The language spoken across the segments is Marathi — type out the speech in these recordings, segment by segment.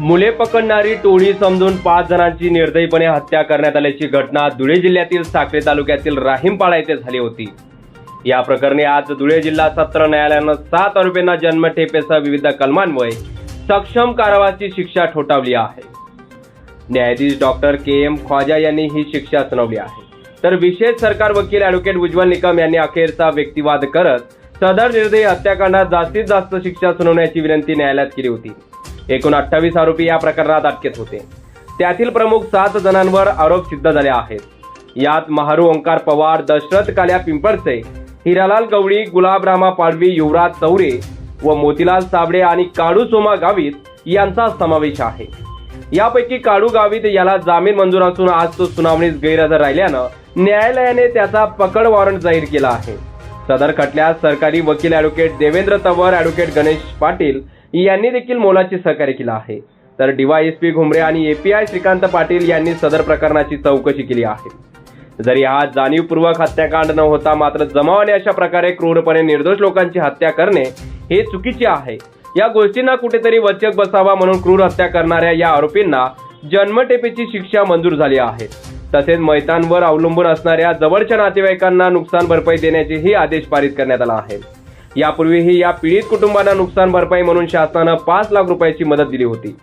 मुले पकडणारी टोळी समजून पाच जणांची निर्दयीपणे हत्या करण्यात आल्याची घटना धुळे जिल्ह्यातील साक्री तालुक्यातील राहीमपाडा येथे झाली होती. या प्रकरणी आज धुळे जिल्हा सत्र न्यायालयानं सात आरोपींना जन्मठेपेसह विविध कलमांमुळे सक्षम कारवाची शिक्षा ठोठावली आहे. न्यायाधीश डॉक्टर के एम ख्वाजा यांनी ही शिक्षा सुनावली आहे. तर विशेष सरकार वकील ॲडव्होकेट उज्ज्वल निकम यांनी अखेरचा व्यक्तिवाद करत सदर निर्दयी हत्याकांडात जास्तीत जास्त शिक्षा सुनावण्याची विनंती न्यायालयात केली होती. एकूण अठ्ठावीस आरोपी या प्रकरणात अटकेत होते. त्यातील प्रमुख सात जणांवर आरोप सिद्ध झाले आहेत. यात महारू ओंकार पवार दशरथ काल्या पिंपळसे हिरालाल गवळी गुलाबरामा पाडवी युवराज चौरे व मोतीलाल साबळे आणि काळू सोमा गावित यांचा समावेश आहे. यापैकी काळू गावित याला जामीन मंजूर असून आज तो सुनावणीस गैरहजर राहिल्यानं न्यायालयाने त्याचा पकड वॉरंट जाहीर केला आहे. सदर खटल्यात सरकारी वकील ॲडव्होकेट देवेंद्र तवर ॲडव्होकेट गणेश पाटील यांनी देखील मोलाचे सहकार्य केलं आहे. तर डीवायएसपी घुमरे आणि एपीआय श्रीकांत पाटील यांनी सदर प्रकरणाची चौकशी केली आहे. जरी हा जाणीवपूर्वक हत्याकांड न होता मात्र जमावाने अशा प्रकारे क्रूरपणे निर्दोष लोकांची हत्या करणे हे चुकीचे आहे. या गोष्टींना कुठेतरी वचक बसावा म्हणून क्रूर हत्या करणाऱ्या या आरोपींना जन्मटेपेची शिक्षा मंजूर झाली आहे. तसेच मैतांवर अवलंबून असणाऱ्या जवळच्या नातेवाईकांना नुकसान भरपाई देण्याचेही आदेश पारित करण्यात आला आहे. यापूर्वीही या पीडित कुटुंबांना नुकसान भरपाई म्हणून शासनानं पाच लाख रुपयाची मदत दिली होती.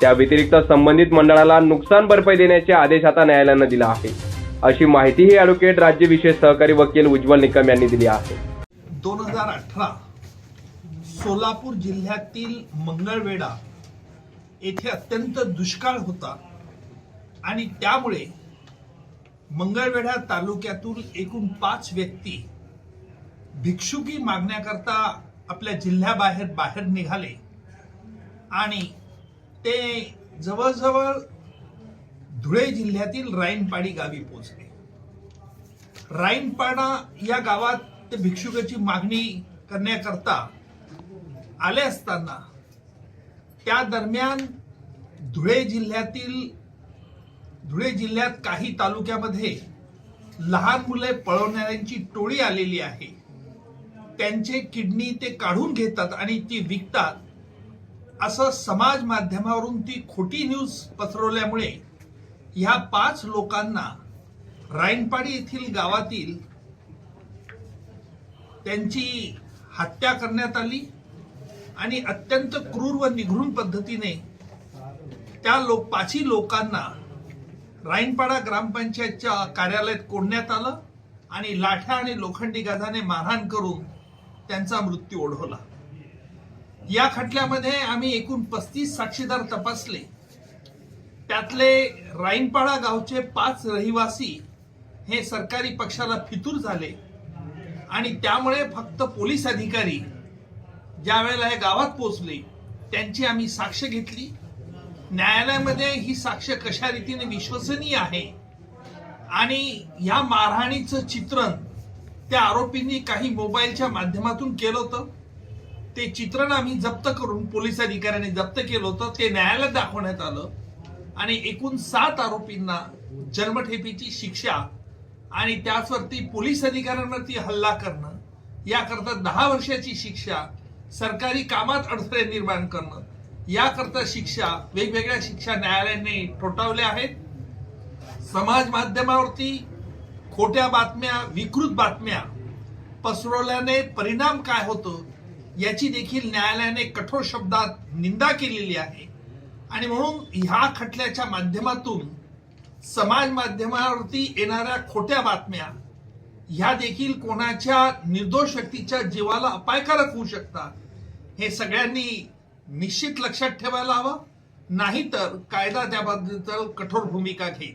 त्या व्यतिरिक्त संबंधित मंडळाला नुकसान भरपाई देण्याचे आदेश आता न्यायालयानं दिला आहे. अशी माहितीही ॲडव्होकेट राज्य विशेष सहकारी वकील उज्ज्वल निकम यांनी दिली आहे. दोन हजार अठरा सोलापूर जिल्ह्यातील मंगळवेढा येथे अत्यंत दुष्काळ होता आणि त्यामुळे मंगळवेढा तालुक्यातून एकूण पाच व्यक्ती भिक्षुकी मागण्याकरता आपल्या जिल्ह्याबाहेर बाहेर निघाले. आणि ते जवळजवळ धुळे जिल्ह्यातील राईनपाडी गावी पोहोचले. राईनपाडा या गावात ते भिक्षुकाची मागणी करण्याकरता आले असताना त्या दरम्यान धुळे जिल्ह्यातील धुळे जिल्ह्यात काही तालुक्यामध्ये लहान मुले पळवणाऱ्यांची टोळी आलेली आहे. त्यांचे किडनी ते काढून घेतात आणि ती विकतात. असं समाज माध्यमावरून ती खोटी न्यूज पसरवल्यामुळे ह्या पाच लोकांना राईनपाडी येथील गावातील त्यांची हत्या करण्यात आली आणि अत्यंत क्रूर व निघृण पद्धतीने त्या लोक पाचही लोकांना राईनपाडा ग्रामपंचायतच्या कार्यालयात कोंडण्यात आलं आणि लाठ्या आणि लोखंडी गाजाने मारहाण करून त्यांचा मृत्यू ओढवला. या खटल्यामध्ये आम्ही एकूण पस्तीस साक्षीदार तपासले. त्यातले राईनपाडा गावचे पाच रहिवासी हे सरकारी पक्षाला फितूर झाले. आणि त्यामुळे फक्त पोलीस अधिकारी ज्या वेळेला हे गावात पोहोचले त्यांची आम्ही साक्ष घेतली. न्यायालयामध्ये ही साक्ष कशा रीतीने विश्वसनीय आहे आणि या मारहाणीचं चित्रण त्या आरोपींनी काही मोबाईलच्या माध्यमातून केलं होतं. ते चित्रण आम्ही जप्त करून पोलीस अधिकाऱ्यांनी जप्त केलं होतं. ते न्यायालयात दाखवण्यात आलं. आणि एकूण सात आरोपींना जन्मठेपीची शिक्षा आणि त्याचवरती पोलीस अधिकाऱ्यांवरती हल्ला करणं याकरता दहा वर्षाची शिक्षा सरकारी कामात अडथळे निर्माण करणं याकरता शिक्षा वेगवेगळ्या शिक्षा न्यायालयाने ठोठावल्या आहेत. समाज माध्यमावरती खोट्या बातम्या विकृत बातम्या पसरवल्याने परिणाम काय होतो याची देखील न्यायालयाने कठोर शब्दात निंदा केलेली आहे. आणि म्हणून ह्या खटल्याच्या माध्यमातून समाज माध्यमावरती येणाऱ्या खोट्या बातम्या ह्या देखील कोणाच्या निर्दोष व्यक्तीच्या जीवाला अपायकारक होऊ शकतात हे सगळ्यांनी निश्चित लक्षात ठेवायला हवं. नाहीतर कायदा त्याबद्दल कठोर भूमिका घेईल.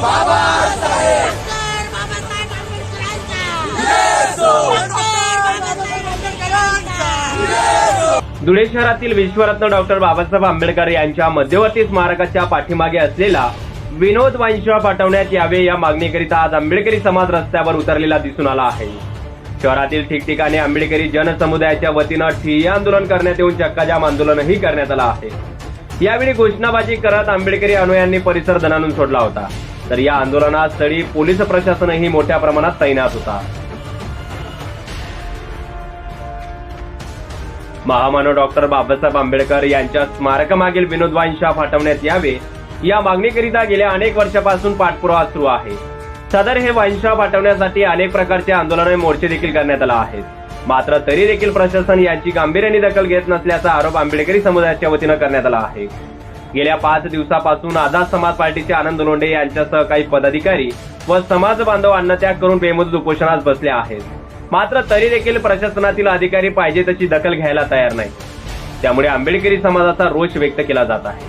बाबासाहेब धुळे शहरातील विश्वरत्न डॉक्टर बाबासाहेब आंबेडकर यांच्या मध्यवर्ती स्मारकाच्या पाठीमागे असलेला विनोद वाईनशॉप पाठवण्यात यावे या मागणीकरिता आज आंबेडकरी समाज रस्त्यावर उतरलेला दिसून आला आहे. शहरातील ठिकठिकाणी आंबेडकरी जनसमुदायाच्या वतीनं ठिय्या आंदोलन करण्यात येऊन चक्काजाम आंदोलनही करण्यात आलं आहे. यावेळी घोषणाबाजी करत आंबेडकरी अनुयांनी परिसर दणानून सोडला होता. तर या आंदोलनात स्थळी पोलीस प्रशासनही मोठ्या प्रमाणात तैनात होता. महामानव डॉक्टर बाबासाहेब आंबेडकर यांच्या स्मारकामागील विनोद वाईन हटवण्यात यावे या मागणीकरिता गेल्या अनेक वर्षापासून पाठपुरावा सुरू आहे. सदर हे वाईन पाठवण्यासाठी हटवण्यासाठी अनेक प्रकारचे आंदोलन मोर्चे देखील करण्यात आला आहेत. मात्र तरी देखील प्रशासन याची गांभीर्याने दखल घेत नसल्याचा आरोप आंबेडकरी समुदायाच्या वतीनं करण्यात आला आहे. गेल्या पाच दिवसापासून आझाद समाज पार्टीचे आनंद लोंढे यांच्यासह काही पदाधिकारी व समाज बांधव अन्नत्याग करून बेमुदत उपोषणास बसले आहेत. मात्र तरी देखील प्रशासनातील अधिकारी पाहिजे तशी दखल घ्यायला तयार नाही त्यामुळे आंबेडकरी समाजाचा रोष व्यक्त केला जात आहे.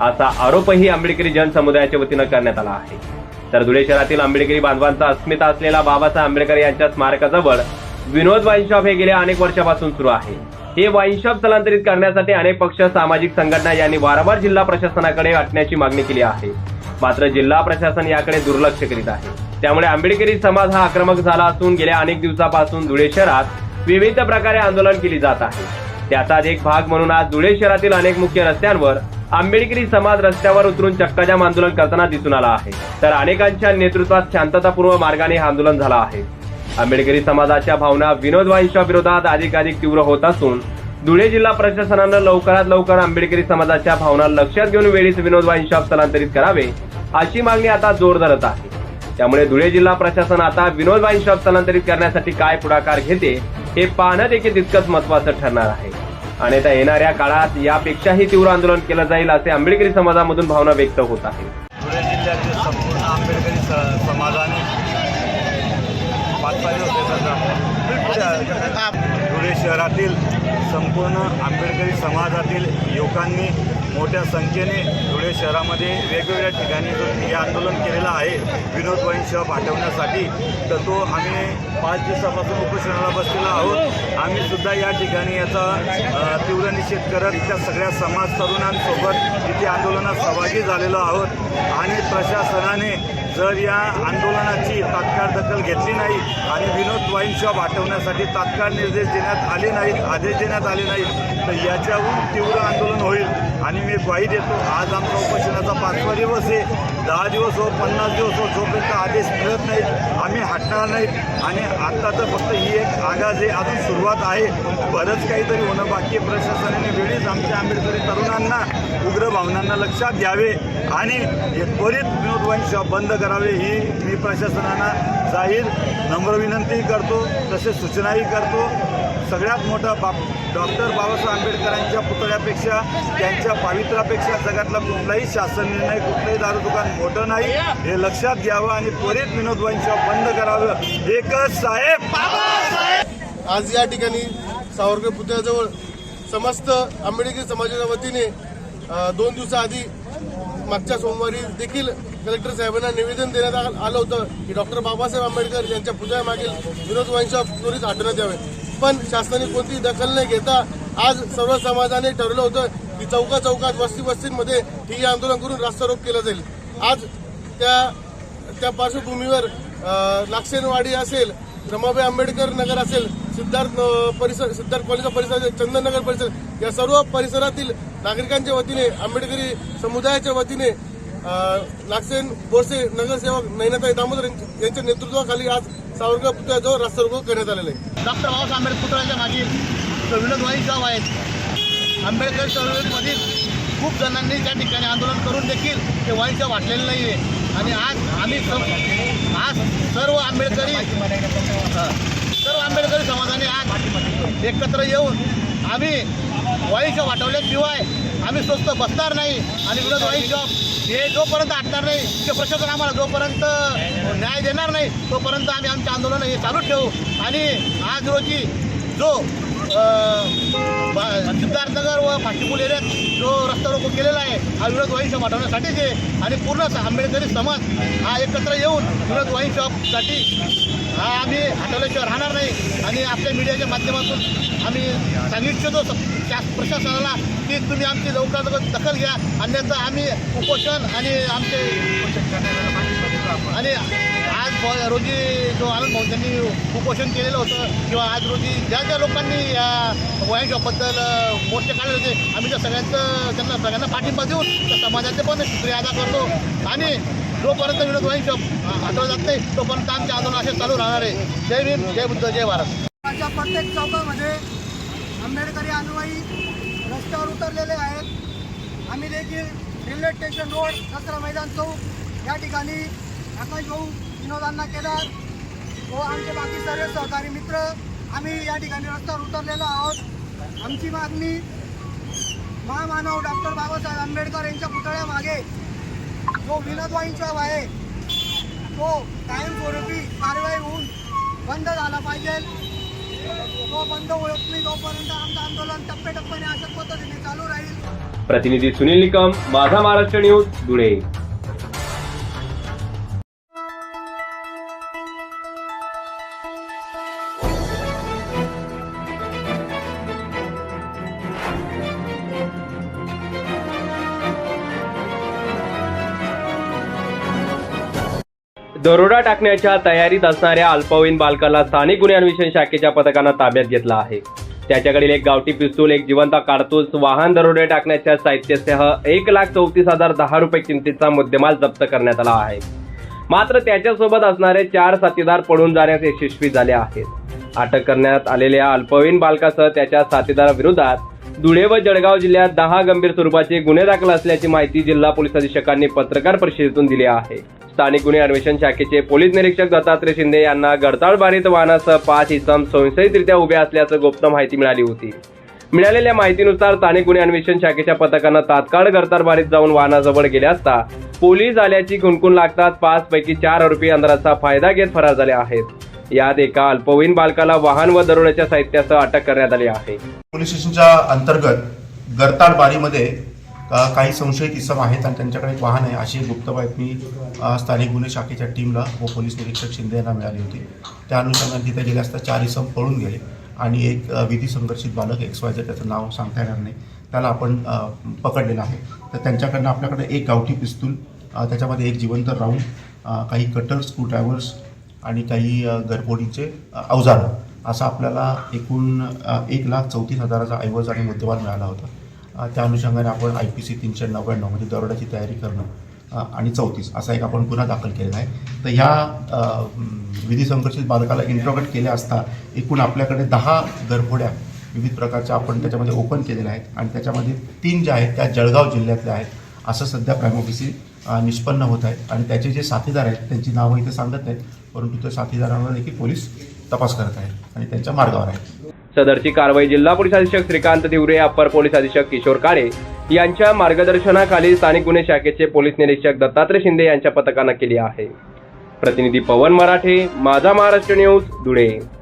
असा आरोपही आंबेडकरी जनसमुदायाच्या वतीनं करण्यात आला आहे. तर धुळे शहरातील आंबेडकरी बांधवांचा अस्मिता असलेला बाबासाहेब आंबेडकर यांच्या स्मारकाजवळ विनोद वाईन शॉप हे गेल्या अनेक वर्षापासून सुरू आहे. हे वाईनशॉप स्थलांतरित करण्यासाठी अनेक पक्ष सामाजिक संघटना यांनी वारंवार जिल्हा प्रशासनाकडे वाटण्याची मागणी केली आहे. मात्र जिल्हा प्रशासन याकडे दुर्लक्ष करीत आहे. त्यामुळे आंबेडकरी समाज हा आक्रमक झाला असून गेल्या अनेक दिवसापासून धुळे शहरात विविध प्रकारे आंदोलन केली जात आहे. त्याचाच एक भाग म्हणून आज धुळे शहरातील अनेक मुख्य रस्त्यांवर आंबेडकरी समाज रस्त्यावर उतरून चक्काजाम आंदोलन करताना दिसून आला आहे. तर अनेकांच्या नेतृत्वात शांततापूर्व मार्गाने हे आंदोलन झालं आहे. आंबेडकरी समाजाच्या भावना विनोद वाईंच्या विरोधात अधिकाधिक तीव्र होत असून धुळे जिल्हा प्रशासनानं लवकरात लवकर आंबेडकरी समाजाच्या भावना लक्षात घेऊन वेळीच विनोदवाईन शॉप स्थलांतरित करावे अशी मागणी आता जोर धरत आहे. त्यामुळे धुळे जिल्हा प्रशासन आता विनोदवाईन शॉप स्थलांतरित करण्यासाठी काय पुढाकार घेते हे पाहणं देखील तितकंच महत्वाचं ठरणार आहे. आणि आता येणाऱ्या काळात यापेक्षाही तीव्र आंदोलन केलं जाईल असे आंबेडकरी समाजामधून भावना व्यक्त होत आहे धुळे जिल्ह्यातील संपूर्ण आंबेडकरी समाजाने पाच पाहिजे होते धुळे शहरातील संपूर्ण आंबेडकरी समाजातील युवकांनी मोठ्या संख्येने धुळे शहरामध्ये वेगवेगळ्या ठिकाणी जो हे आंदोलन केलेलं आहे विनोद वाईन शॉप हटवण्यासाठी तर तो आम्ही पाच दिवसापासून उपोषणाला बसलेला आहोत. आम्ही सुद्धा या ठिकाणी याचा तीव्र निषेध करत त्या सगळ्या समाज तरुणांसोबत इथे आंदोलनात सहभागी झालेलो आहोत. आणि प्रशासनाने जर या आंदोलनाची तात्काळ दखल घेतली नाही आणि विनोद वाईन शॉप हटवण्यासाठी तात्काळ निर्देश देण्यात आले नाहीत आदेश देण्यात आले नाहीत तर याच्याहून तीव्र आंदोलन होईल. आणि मी ग्वाही देतो. आज आमचा उपोषणाचा पाचवा दिवस आहे. दहा दिवस हो पन्नास दिवस हो जोपर्यंत आदेश मिळत नाहीत आम्ही हटणार नाहीत. आणि आत्ता तर फक्त ही एक आगाज आहे. अजून सुरुवात आहे. बरंच काहीतरी होणं बाकी प्रशासनाने वेळीच आमच्या आंबेडकरी तरुणांना उग्र भावनांना लक्षात घ्यावे आणि त्वरित विनोद वाईन शॉप बंद करावे. ही मी प्रशासनाला जाहीर नम्र विनंतीही करतो. तसेच सूचनाही करतो. सगळ्यात मोठा बाप डॉक्टर बाबासाहेब आंबेडकरांच्या पुतळ्यापेक्षा त्यांच्या पावित्र्यापेक्षा जगातला कुठलाही शासन निर्णय कुठलंही दारू दुकान मोठं नाही. हे लक्षात घ्यावं आणि त्वरित विनोद वाईन शॉप बंद करावं. एकच साहेब! आज या ठिकाणी सावरकर पुतळ्याजवळ समस्त आंबेडकरी समाजाच्या वतीने दोन दिवसाआधी मागच्या सोमवारी देखील कलेक्टर साहेबांना निवेदन देण्यात आलं होतं की डॉक्टर बाबासाहेब आंबेडकर यांच्या पुतळ्यामागील विनोद वाईनशॉप त्वरित हटवण्यात यावे पण शासनाने कोणतीही दखल न घेता आज सर्व समाजाने ठरवलं होतं की चौका चौकात वस्ती वस्तींमध्ये ही आंदोलन करून रास्ता केला जाईल. आज त्या त्या पार्श्वभूमीवर अ, लाक्षेनवाडी असेल रमाबाई आंबेडकर नगर असेल सिद्धार्थ परिसर सिद्धार्थ कॉलेजचा परिसर चंदननगर परिसर या सर्व परिसरातील नागरिकांच्या वतीने आंबेडकरी समुदायाच्या वतीने लाक्षेन बोरसे नगरसेवक नैनाताई दामोदर यांच्या नेतृत्वाखाली आज सावरकर पुतळ्याजवळ रास्ता रोको करण्यात आलेला आहे. डॉक्टर बाबासाहेब आंबेडकर पुतळ्याच्या मागील जो विनोद आहेत. आंबेडकर चळवळीमधील खूप जणांनी त्या ठिकाणी आंदोलन करून देखील ते वाईन शॉप वाटलेलं नाही आहे आणि आज आम्ही आज सर्व आंबेडकरी सर्व आंबेडकरी समाजाने आज एकत्र येऊन आम्ही वाईच्या वाटवल्याशिवाय आम्ही स्वस्त बसणार नाही. आणि विनोद वाईट जॉब हे जोपर्यंत आटणार नाही ते प्रशासन आम्हाला जोपर्यंत न्याय देणार नाही तोपर्यंत आम्ही आमचं आंदोलन हे चालू ठेवू. आणि आज रोजी जो सिद्धार्थनगर व फाशीपूल एरियात जो रस्ता रोको केलेला आहे हा विनोद वाईन शॉप हटवण्यासाठीच आहे आणि पूर्ण आंबेडकरी समाज हा एकत्र येऊन विनोद वाईन शॉपसाठी हा आम्ही हटवल्याशिवाय राहणार नाही. आणि आपल्या मीडियाच्या माध्यमातून आम्ही सांगितलं इच्छितो प्रशासनाला की तुम्ही आमची लवकरात लवकर दखल घ्या. अन्यथा आम्ही उपोषण आणि आमचे आणि आज रोजी जो आनंद भाऊ त्यांनी उपोषण केलेलं होतं किंवा आज रोजी ज्या ज्या लोकांनी या वाईन शॉपबद्दल मोर्चे काढले होते आम्ही त्या सगळ्यांचं त्यांना सगळ्यांना पाठिंबा देऊन त्या समाजाचे पण शुक्रिया अदा करतो. आणि जोपर्यंत विनोद वाईन शॉप हटवलं जात नाही तोपर्यंत आमचे आंदोलन असे चालू राहणार आहे. जय भीम जय बुद्ध जय भारत. अशा प्रत्येक चौकामध्ये म्हणजे आंबेडकरी अनुयायी रस्त्यावर उतरलेले आहेत. आम्ही देखील रेल्वे स्टेशन रोड दसरा मैदान चौक या ठिकाणी आकाश भाऊ विनोदांना केदार. व आमचे बाकी सर्व सहकारी मित्र आम्ही या ठिकाणी रस्त्यावर उतरलेलो आहोत. आमची मागणी महामानव डॉक्टर बाबासाहेब आंबेडकर यांच्या पुतळ्यामागे जो विनोद वाईन आहे तो कायमस्वरूपी कारवाई होऊन बंद झाला पाहिजे. तो बंद होत नाही तोपर्यंत आमचं आंदोलन टप्प्याटप्प्याने अशाच पद्धतीने चालू राहील. प्रतिनिधी सुनील निकम माझा महाराष्ट्र न्यूज धुळे. दरोडा टाकण्याच्या तयारीत असणाऱ्या अल्पवयीन बालकाला स्थानिक गुन्हे अन्वेषण शाखेच्या पथकानं ताब्यात घेतला आहे. त्याच्याकडील एक गावठी पिस्तूल एक जिवंत कारतूस वाहन दरोडे टाकण्याच्या साहित्यासह एक लाख चौतीस हजार दहा रुपये किमतीचा मुद्देमाल जप्त करण्यात आला आहे. मात्र त्याच्यासोबत असणारे चार साथीदार पळून जाण्यास यशस्वी झाले आहेत. अटक करण्यात आलेल्या अल्पवयीन बालकासह त्याच्या साथीदाराविरोधात धुळे व जळगाव जिल्ह्यात दहा गंभीर स्वरूपाचे गुन्हे दाखल असल्याची माहिती जिल्हा पोलीस अधीक्षकांनी पत्रकार परिषदेतून दिली आहे. स्थानिक गुन्हे अन्वेषण शाखेचे पोलीस निरीक्षक दत्तात्रय शिंदे यांना गडताळबारीत वाहनासह पाच इसम संशयितरित्या उभे असल्याचं गुप्त माहिती मिळाली होती. मिळालेल्या माहितीनुसार स्थानिक गुन्हे अन्वेषण शाखेच्या पथकानं तात्काळ गडताळबारीत जाऊन वाहनाजवळ गेले असता पोलीस आल्याची खुणखुण लागतात पाच पैकी चार आरोपी अंधाराचा फायदा घेत फरार झाले आहेत. यात एका अल्पवयीन बालकाला वाहन व दरोड्याच्या साहित्यासह अटक करण्यात आली आहे. पोलीस स्टेशनच्या अंतर्गत गरताड बारीमध्ये काही संशयित इसम आहेत आणि त्यांच्याकडे एक वाहन आहे. अशी गुप्त बातमी स्थानिक गुन्हे शाखेच्या टीमला व पोलीस निरीक्षक शिंदे यांना मिळाली होती. त्या अनुषंगाने तिथे गेले असता चार इसम पळून गेले आणि एक विधी संघर्षित बालक एक्स वाय झेड त्याचं नाव सांगता येणार नाही. त्याला आपण पकडलेलं आहे. तर त्यांच्याकडनं आपल्याकडे एक गावठी पिस्तूल त्याच्यामध्ये एक जिवंत राऊंड काही कटर स्क्रूड्रायव्हर्स आणि काही अ, अवजारं असा आपल्याला एकूण एक लाख चौतीस हजाराचा ऐवज आणि मुद्देमाल मिळाला होता. त्या अनुषंगाने आपण आय पी सी तीनशे नव्याण्णव म्हणजे दरोड्याची तयारी करणं आणि चौतीस असा एक आपण गुन्हा दाखल केलेला आहे. तर ह्या विधी संघर्षित बालकाला इंट्रोगेट केले असता एकूण आपल्याकडे दहा घरफोड्या विविध प्रकारच्या आपण त्याच्यामध्ये ओपन केलेल्या आहेत आणि त्याच्यामध्ये तीन ज्या आहेत त्या जळगाव जिल्ह्यातल्या आहेत असं सध्या प्रायमोफिसी निष्पन्न होत आहे आणि त्याचे जे साथीदार आहेत त्यांची नावं इथे सांगत नाहीत परंतु त्या साथीदारांवर देखील पोलीस तपास करत आहेत आणि त्यांच्या मार्गावर आहेत. सदरची कारवाई जिल्हा पोलीस अधीक्षक श्रीकांत दिवरे अप्पर पोलीस अधीक्षक किशोर काळे यांच्या मार्गदर्शनाखाली स्थानिक गुन्हे शाखेचे पोलीस निरीक्षक दत्तात्रय शिंदे यांच्या पथकानं केली आहे. प्रतिनिधी पवन मराठे माझा महाराष्ट्र न्यूज धुळे.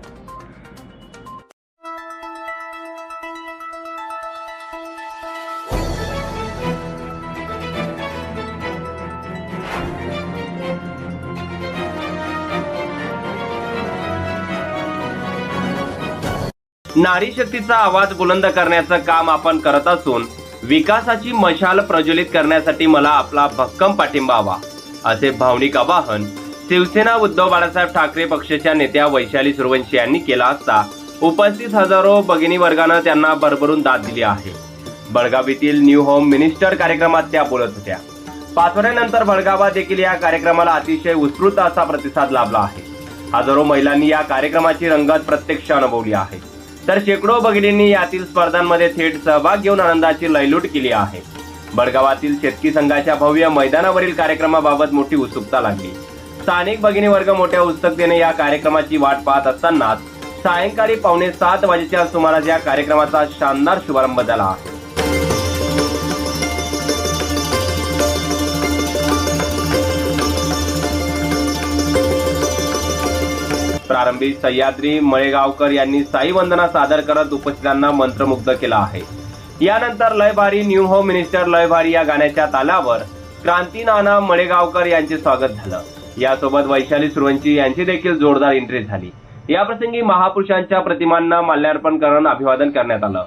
नारी शक्तीचा आवाज बुलंद करण्याचं काम आपण करत असून विकासाची मशाल प्रज्वलित करण्यासाठी मला आपला भक्कम पाठिंबा हवा. असे भावनिक आवाहन शिवसेना उद्धव बाळासाहेब ठाकरे पक्षाच्या नेत्या वैशाली सुरवंशी यांनी केला असता उपस्थित हजारो भगिनी वर्गानं त्यांना भरभरून दाद दिली आहे. बळगाव येथील न्यू होम मिनिस्टर कार्यक्रमात त्या बोलत होत्या. पाचवड्यानंतर बळगावात देखील या कार्यक्रमाला अतिशय उत्स्फूर्त असा प्रतिसाद लाभला आहे. हजारो महिलांनी या कार्यक्रमाची रंगत प्रत्यक्ष अनुभवली आहे. तर शेकडो बगडींनी यातील स्पर्धांमध्ये थेट सहभाग घेऊन आनंदाची लयलूट केली आहे. बडगावातील शेतकी संघाच्या भव्य मैदानावरील कार्यक्रमाबाबत मोठी उत्सुकता लागली. स्थानिक भगिनी वर्ग मोठ्या उत्सुकतेने या कार्यक्रमाची वाट पाहत असतानाच सायंकाळी पावणे सात वाजेच्या सुमारास या कार्यक्रमाचा शानदार शुभारंभ झाला. प्रारंभी सह्याद्री मळेगावकर यांनी साई वंदना सादर करत उपस्थितांना मंत्रमुग्ध केला आहे. यानंतर Lai Bhari new home minister Lai Bhari या गाण्याच्या तालावर क्रांती नाना मळेगावकर यांचे स्वागत झालं. यासोबत वैशाली सुरवंची यांची देखील जोरदार एंट्री झाली. याप्रसंगी महापुरुषांच्या प्रतिमांना माल्यार्पण करून अभिवादन करण्यात आलं.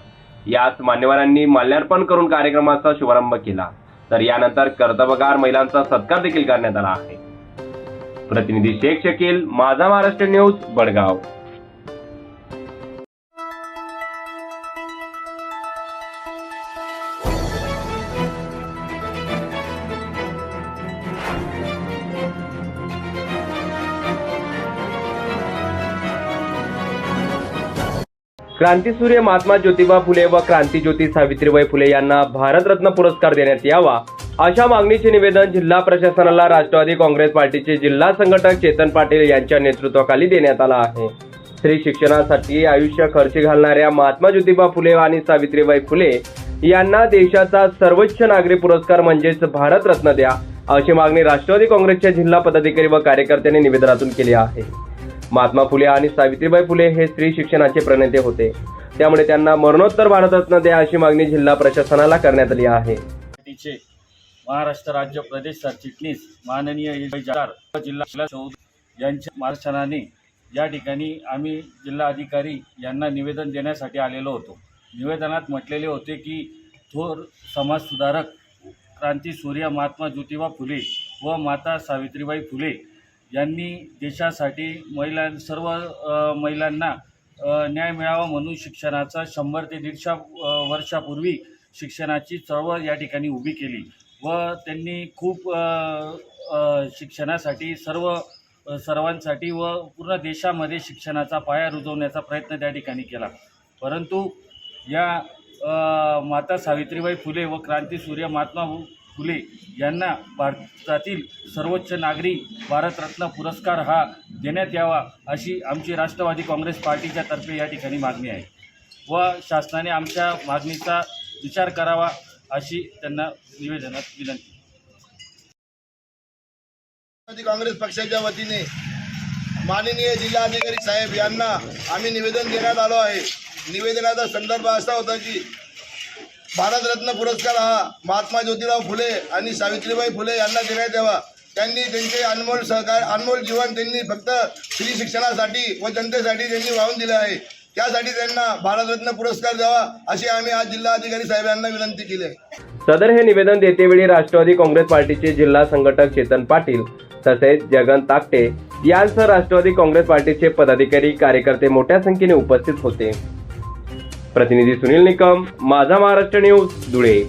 याच मान्यवरांनी माल्यार्पण करून कार्यक्रमाचा शुभारंभ केला. तर यानंतर कर्तबगार महिलांचा सत्कार देखील करण्यात आला आहे. प्रतिनिधी शेख शकील माझा महाराष्ट्र न्यूज बडगाव. क्रांतीसूर्य महात्मा ज्योतिबा फुले व क्रांतीज्योती सावित्रीबाई फुले यांना भारतरत्न पुरस्कार देण्यात यावा अशा मागणीचे निवेदन जिल्हा प्रशासनाला राष्ट्रवादी काँग्रेस पार्टीचे जिल्हा संघटक चेतन पाटील यांच्या नेतृत्वाखाली देण्यात आला आहे. स्त्री शिक्षणासाठी आयुष्य खर्ची घालणाऱ्या महात्मा ज्योतिबा फुले आणि सावित्रीबाई फुले यांना देशाचा सर्वोच्च नागरी पुरस्कार म्हणजेच भारतरत्न द्या अशी मागणी राष्ट्रवादी काँग्रेसच्या जिल्हा पदाधिकारी व कार्यकर्त्यांनी निवेदनातून केली आहे. महात्मा फुले आणि सावित्रीबाई फुले हे स्त्री शिक्षणाचे प्रणेते होते. त्यामुळे त्यांना मरणोत्तर भारतरत्न द्या अशी मागणी जिल्हा प्रशासनाला करण्यात आली आहे. महाराष्ट्र राज्य प्रदेश सरचिटणीस माननीय जार जिल्हा जिल्हा चौधरी यांच्या मार्गदर्शनाने या ठिकाणी आम्ही जिल्हा अधिकारी यांना निवेदन देण्यासाठी आलेलो होतो. निवेदनात म्हटलेले होते की थोर समाजसुधारक क्रांती सूर्य महात्मा ज्योतिबा फुले व माता सावित्रीबाई फुले यांनी देशासाठी महिलां सर्व महिलांना न्याय मिळावा म्हणून शिक्षणाचा शंभर ते दीडशे वर्षापूर्वी शिक्षणाची चळवळ या ठिकाणी उभी केली. व त्यांनी खूप शिक्षणासाठी सर्व सर्वांसाठी व पूर्ण देशामध्ये शिक्षणाचा पाया रुजवण्याचा प्रयत्न त्या ठिकाणी केला. परंतु या माता सावित्रीबाई फुले व क्रांतीसूर्य महात्मा फुले यांना भारतातील सर्वोच्च नागरी भारतरत्न पुरस्कार हा देण्यात यावा अशी आमची राष्ट्रवादी काँग्रेस पार्टीच्या तर्फे या ठिकाणी मागणी आहे. व शासनाने आमच्या मागणीचा विचार करावा अशी त्यांना निवेदनात विनंती. राष्ट्रवादी काँग्रेस पक्षाच्या वतीने माननीय जिल्हाधिकारी साहेब यांना आम्ही निवेदन देण्यात आलो आहे. निवेदनाचा संदर्भ असा होता की भारतरत्न पुरस्कार हा महात्मा ज्योतिराव फुले आणि सावित्रीबाई फुले यांना देण्यात यावा. त्यांनी त्यांचे अनमोल सहकार अनमोल जीवन त्यांनी फक्त स्त्री शिक्षणासाठी व जनतेसाठी त्यांनी वाहून दिले आहे. त्यासाठी त्यांना भारतरत्न पुरस्कार द्यावा अशी आम्ही आज जिल्हाधिकारी साहेबांना विनंती केली आहे. सदर हे निवेदन देतेवेळी राष्ट्रवादी काँग्रेस पार्टीचे जिल्हा संघटक चेतन पाटील तसेच जगन ताकटे यांसह राष्ट्रवादी काँग्रेस पार्टीचे पदाधिकारी कार्यकर्ते मोठ्या संख्येने उपस्थित होते. प्रतिनिधी सुनील निकम माझा महाराष्ट्र न्यूज धुळे.